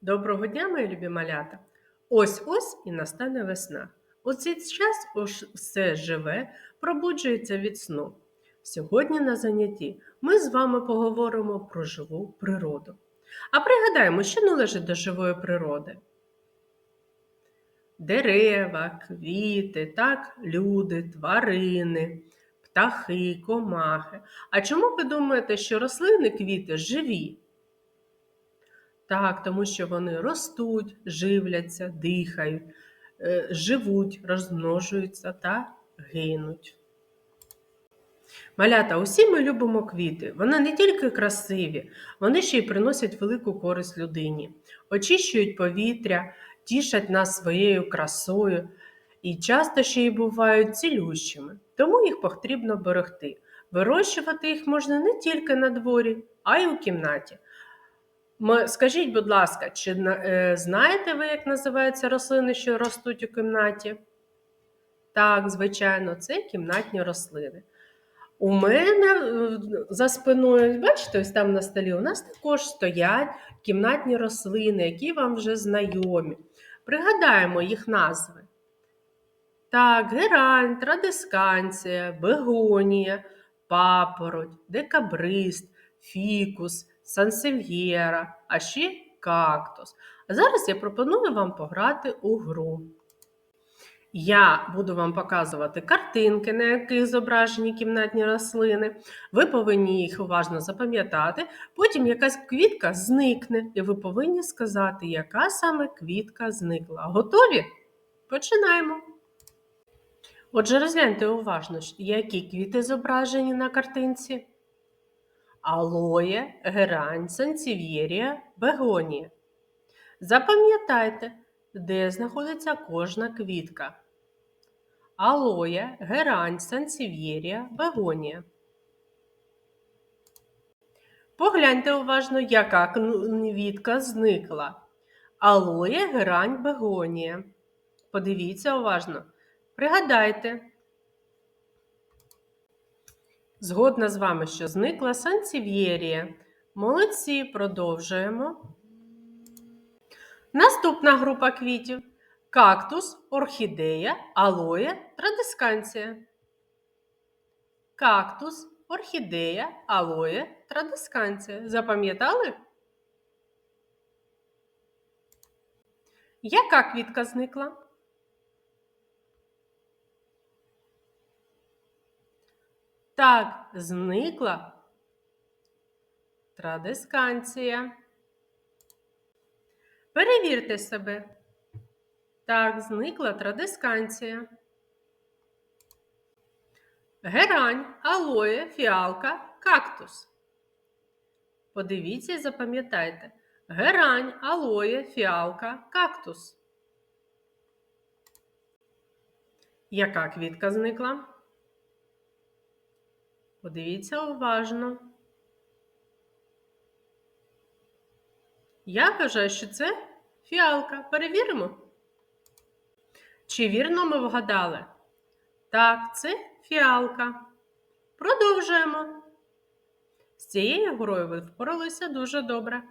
Доброго дня, мої любі малята! Ось ось і настане весна. У цей час все живе, пробуджується від сну. Сьогодні на занятті ми з вами поговоримо про живу природу. А пригадаємо, що належить до живої природи. Дерева, квіти, так, люди, тварини, птахи, комахи. А чому ви думаєте, що рослини, квіти живі? Так, тому що вони ростуть, живляться, дихають, е, живуть, розмножуються та гинуть. Малята, усі ми любимо квіти. Вони не тільки красиві, вони ще й приносять велику користь людині, очищують повітря, тішать нас своєю красою і часто ще й бувають цілющими, тому їх потрібно берегти. Вирощувати їх можна не тільки на дворі, а й у кімнаті. Скажіть, будь ласка, чи е, знаєте ви, як називаються рослини, що ростуть у кімнаті? Так, звичайно, це кімнатні рослини. У мене е, за спиною, бачите, ось там на столі, у нас також стоять кімнатні рослини, які вам вже знайомі. Пригадаємо їх назви. Так, герань, традисканція, бегонія, папороть, декабрист, фікус, сансев'єра, а ще кактус. А зараз я пропоную вам пограти у гру. Я буду вам показувати картинки, на яких зображені кімнатні рослини. Ви повинні їх уважно запам'ятати. Потім якась квітка зникне, і ви повинні сказати, яка саме квітка зникла. Готові? Починаємо. Отже, розгляньте уважно, які квіти зображені на картинці. Алоє, герань, сансів'єрія, бегонія. Запам'ятайте, де знаходиться кожна квітка. Алоє, герань, сансів'єрія, бегонія. Погляньте уважно, яка квітка зникла. Алоє, герань, бегонія. Подивіться уважно. Пригадайте. Згодна з вами, що зникла сансів'єрія. Молодці, продовжуємо. Наступна група квітів кактус, орхідея, алоє, традисканція. Кактус, орхідея, алоє, традисканція. Запам'ятали? Яка квітка зникла? Так, зникла традисканція. Перевірте себе. Так, зникла традисканція. Герань, алоє, фіалка, кактус. Подивіться і запам'ятайте. Герань, алоє, фіалка, кактус. Яка квітка зникла? Подивіться уважно. Я вважаю, що це фіалка. Перевіримо. Чи вірно ми вгадали? Так, це фіалка. Продовжуємо. З цією грою ви впоралися дуже добре.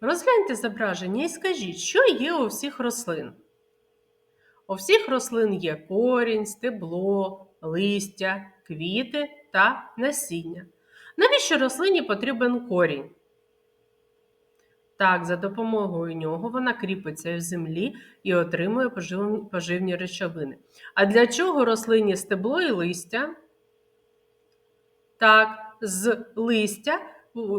Розгляньте зображення і скажіть, що є у всіх рослин. У всіх рослин є корінь, стебло, листя, квіти та насіння. Навіщо рослині потрібен корінь? Так, за допомогою нього вона кріпиться в землі і отримує поживні речовини. А для чого рослині стебло і листя? Так, з листя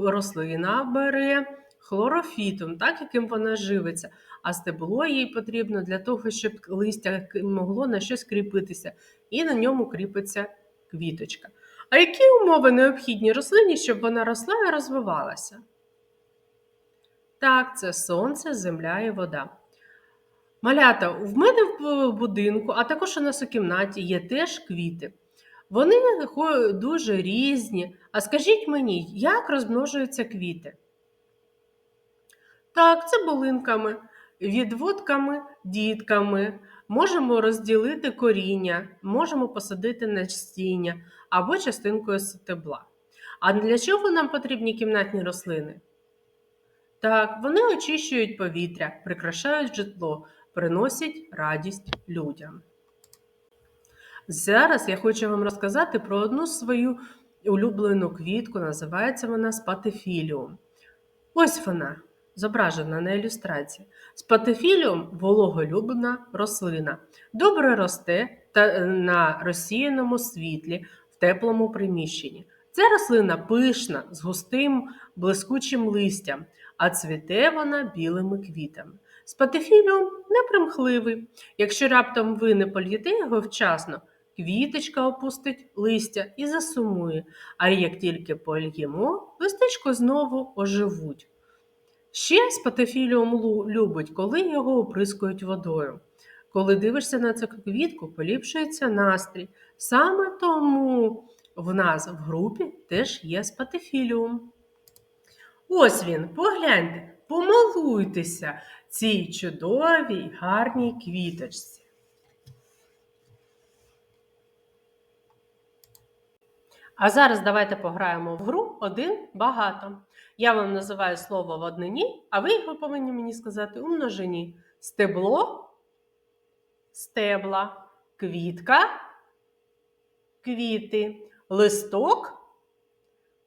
рослина бере хлорофітом, так, яким вона живиться. А стебло їй потрібно для того, щоб листя могло на щось кріпитися, і на ньому кріпиться квіточка. А які умови необхідні рослині, щоб вона росла і розвивалася? Так, це сонце, земля і вода. Малята, в мене в будинку, а також у нас у кімнаті є теж квіти. Вони дуже різні. А скажіть мені, як розмножуються квіти? Так, цибулинками, відводками, дітками. Можемо розділити коріння, можемо посадити насіння або частинкою стебла. А для чого нам потрібні кімнатні рослини? Так, вони очищують повітря, прикрашають житло, приносять радість людям. Зараз я хочу вам розказати про одну свою улюблену квітку, називається вона спатифіліум. Ось вона, зображена на ілюстрації. Спатифіліум вологолюбна рослина. Добре росте та- на розсіяному світлі в теплому приміщенні. Ця рослина пишна, з густим блискучим листям, а цвіте вона білими квітами. Спатифіліум непримхливий. Якщо раптом ви не полієте його вчасно, квіточка опустить листя і засумує, а як тільки польємо, листечко знову оживуть. Ще спатифіліум любить, коли його оприскують водою. Коли дивишся на цю квітку, поліпшується настрій. Саме тому в нас в групі теж є спатифіліум. Ось він, погляньте, помилуйтеся цій чудовій гарній квіточці. А зараз давайте пограємо в гру один багато. Я вам називаю слово в однині, а ви його повинні мені сказати у множині. Стебло, стебла, квітка, квіти, листок,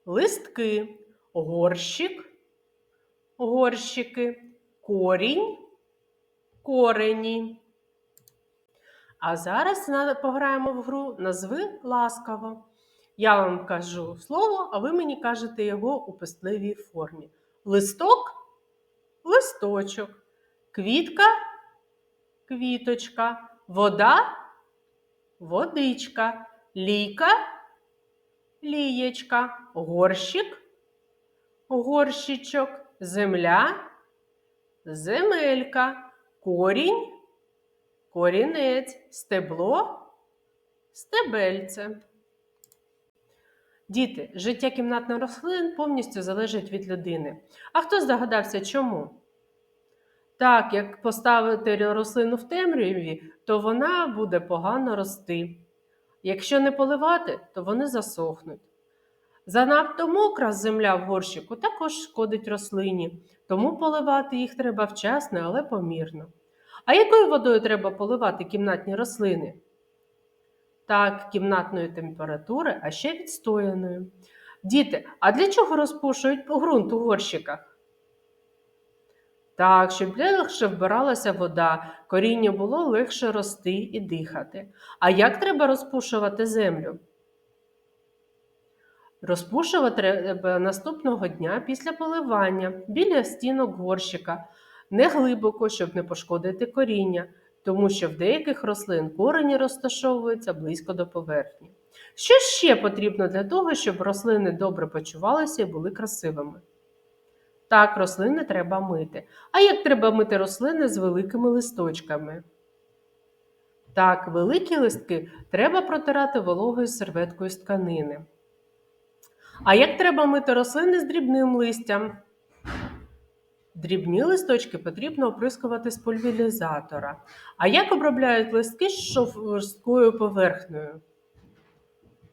листки, горщик, горщики, корінь, корені. А зараз пограємо в гру назви ласкаво. Я вам кажу слово, а ви мені кажете його у писливій формі. Листок листочок, квітка квіточка, вода водичка, лійка лієчка, горщик горщичок, земля земелька, корінь корінець, стебло стебельце. Діти, життя кімнатних рослин повністю залежить від людини. А хто здогадався чому? Так, як поставити рослину в темряві, то вона буде погано рости. Якщо не поливати, то вони засохнуть. Занадто мокра земля в горщику також шкодить рослині, тому поливати їх треба вчасно, але помірно. А якою водою треба поливати кімнатні рослини? Так, кімнатної температури, а ще відстояною. Діти, а для чого розпушують ґрунт у горщиках? Так, щоб легше вбиралася вода, корінню було легше рости і дихати. А як треба розпушувати землю? Розпушувати треба наступного дня після поливання біля стінок горщика, не глибоко, щоб не пошкодити коріння, тому що в деяких рослин корені розташовуються близько до поверхні. Що ще потрібно для того, щоб рослини добре почувалися і були красивими? Так, рослини треба мити. А як треба мити рослини з великими листочками? Так, великі листки треба протирати вологою серветкою з тканини. А як треба мити рослини з дрібним листям? Дрібні листочки потрібно оприскувати з пульверізатора. А як обробляють листки з шовсткою поверхнею?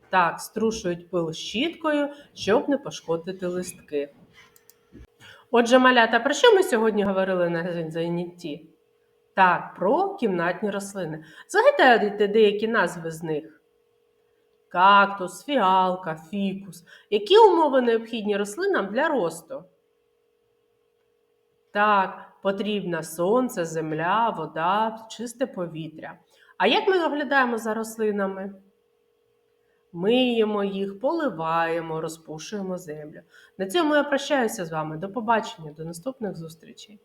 Так, струшують пил щіткою, щоб не пошкодити листки. Отже, малята, про що ми сьогодні говорили на занятті? Так, про кімнатні рослини. Згадайте деякі назви з них: кактус, фіалка, фікус. Які умови необхідні рослинам для росту? Так, потрібна сонце, земля, вода, чисте повітря. А як ми доглядаємо за рослинами? Миємо їх, поливаємо, розпушуємо землю. На цьому я прощаюся з вами. До побачення, до наступних зустрічей.